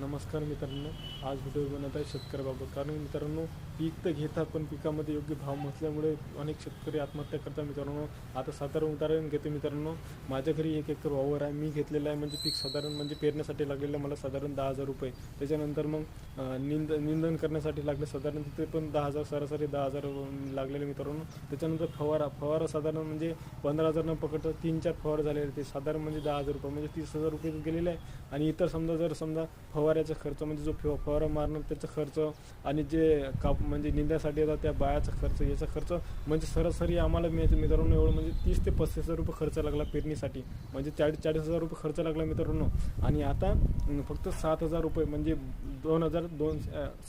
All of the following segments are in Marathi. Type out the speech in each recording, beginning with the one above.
नमस्कार मित्रांनो. आज व्हिडिओ बनत आहे शेतकऱ्याबाबत. कारण मित्रांनो पीक तर घेतात पण पिकामध्ये योग्य भाव नसल्यामुळे अनेक शेतकरी आत्महत्या करतात मित्रांनो. आता साधारण उदाहरण घेते मित्रांनो. माझ्या घरी एक एकर वावर आहे. मी घेतलेलं आहे म्हणजे पीक साधारण म्हणजे पेरण्यासाठी लागलेलं मला साधारण दहा हजार रुपये. त्याच्यानंतर मग निंद निंदन करण्यासाठी लागले साधारण तिथे पण दहा हजार सरासरी दहा हजार लागलेले मित्रांनो. त्याच्यानंतर फवारा फवारा साधारण म्हणजे पंधरा हजार न पकडता तीन चार फवार झालेले ते साधारण म्हणजे दहा हजार रुपये म्हणजे तीस हजार रुपये गेलेले आहे. आणि इतर समजा जर समजा फवाऱ्याचा खर्च म्हणजे जो फि फवारा मारणं त्याचा खर्च आणि जे काप म्हणजे निंद्यासाठी येतात त्या बायाचा खर्च याचा खर्च म्हणजे सरासरी आम्हाला मिळते मित्रांनो एवढं. म्हणजे तीस ते पस्तीस हजार रुपये खर्च लागला पेरणीसाठी. म्हणजे चाळीस चाळीस हजार रुपये खर्च लागला मित्रांनो. आणि आता फक्त सात हजार रुपये म्हणजे दोन हजार दोन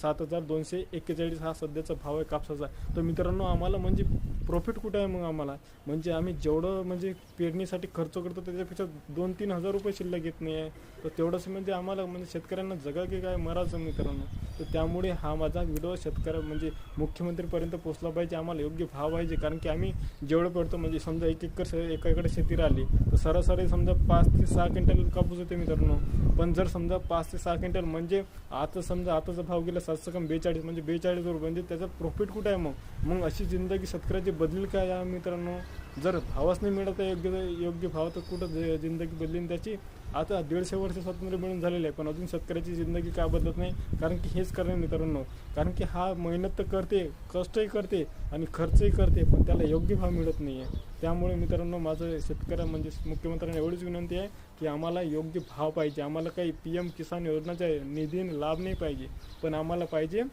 सात हजार दोनशे एक्केचाळीस हा सध्याचा भाव आहे कापसाचा. तर मित्रांनो आम्हाला म्हणजे प्रॉफिट कुठं आहे मग आम्हाला? म्हणजे आम्ही जेवढं म्हणजे पेरणीसाठी खर्च करतो त्याच्यापेक्षा दोन तीन हजार रुपये शिल्लक येत नाही आहे तर तेवढंच म्हणजे आम्हाला म्हणजे शेतकऱ्यांना जगा की काय मराचं मित्रांनो तर त्यामुळे हा माझा व्हिडिओ शेतकऱ्या म्हणजे मुख्यमंत्रीपर्यंत पोचला पाहिजे आम्हाला योग्य भाव पाहिजे. कारण की आम्ही जेवढं पडतो म्हणजे समजा एक एकर शे- एकाकडे शेती राहिली तर सरासरी समजा पाच ते सहा क्विंटल कापूस होते मित्रांनो. पण जर समजा पाच ते सहा क्विंटल म्हणजे आता समजा आताचा भाव गेला सातशे कम बेचाळीस म्हणजे बेचाळीस रुपये म्हणजे त्याचा प्रॉफिट कुठं आहे मग? मग अशी जिंदगी शेतकऱ्याची बदलेल काय या मित्रांनो? जर भावच नाही मिळत आहे योग्य योग्य भाव तर कुठं जिंदगी बदलीन त्याची? आता दीडशे वर्ष स्वातंत्र्य मिळून झालेलं आहे पण अजून शेतकऱ्याची जिंदगी का बदलत नाही? कारण की हेच करणे मित्रांनो. कारण की हा मेहनत तर करते कष्टही करते आणि खर्चही करते पण त्याला योग्य भाव मिळत नाही आहे त्यामुळे मित्रांनो माझं शेतकऱ्या म्हणजे मुख्यमंत्र्यांना एवढीच विनंती आहे की आम्हाला योग्य भाव पाहिजे. आम्हाला काही पी एम किसान योजनाच्या निधीने लाभ नाही पाहिजे पण आम्हाला पाहिजे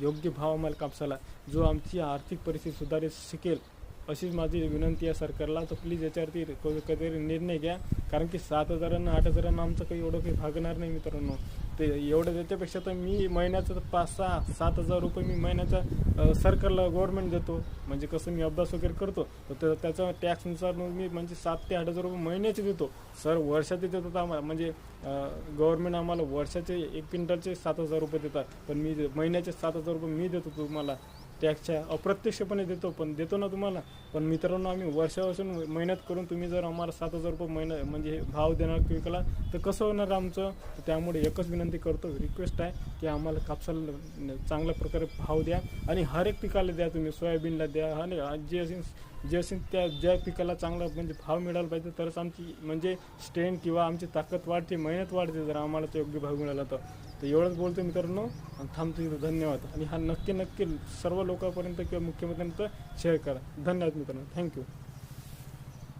योग्य भाव आम्हाला कापसाला. जो आमची आर्थिक परिस्थिती सुधारित शिकेल अशीच माझी विनंती आहे सरकारला. तर प्लीज याच्यावरती क- काहीतरी निर्णय घ्या. कारण की सात हजारांना आठ हजारांना आमचं काही एवढं काही भागणार नाही मित्रांनो. ते एवढं त्याच्यापेक्षा तर मी महिन्याचं तर पाच सहा सात हजार रुपये मी महिन्याचा सरकारला गव्हर्नमेंट देतो. म्हणजे कसं मी अभ्यास वगैरे करतो. तर त्याचा टॅक्सनुसार मी म्हणजे सात ते आठ हजार रुपये महिन्याचे देतो. सर वर्षाचे देतात आम्हाला म्हणजे गव्हर्नमेंट आम्हाला वर्षाचे एक क्विंटलचे सात हजार रुपये देतात. पण मी महिन्याचे सात हजार रुपये मी देतो तुम्हाला. टॅक्सच्या अप्रत्यक्षपणे देतो पण देतो ना तुम्हाला. पण मित्रांनो आम्ही वर्षापासून मेहनत करून तुम्ही जर आम्हाला सात हजार रुपये महिना म्हणजे हे भाव देणार पिकाला तर कसं होणार आमचं? त्यामुळे एकच विनंती करतो रिक्वेस्ट आहे की आम्हाला कापसाला चांगल्या प्रकारे भाव द्या आणि हर एक पिकाला द्या तुम्ही सोयाबीनला द्या आणि जे असेल जे असेल त्या ज्या पिकाला चांगला म्हणजे भाव मिळाला पाहिजे तरच आमची म्हणजे स्ट्रेन किंवा आमची ताकद वाढते मेहनत वाढते जर आम्हाला तो योग्य भाव मिळाला तर. तर एवढंच बोलतो मित्रांनो आणि थांबतो इथं. धन्यवाद. आणि हा नक्की नक्की सर्व लोकांपर्यंत किंवा मुख्यमंत्र्यांपर्यंत शेअर करा. धन्यवाद मित्रांनो. थँक्यू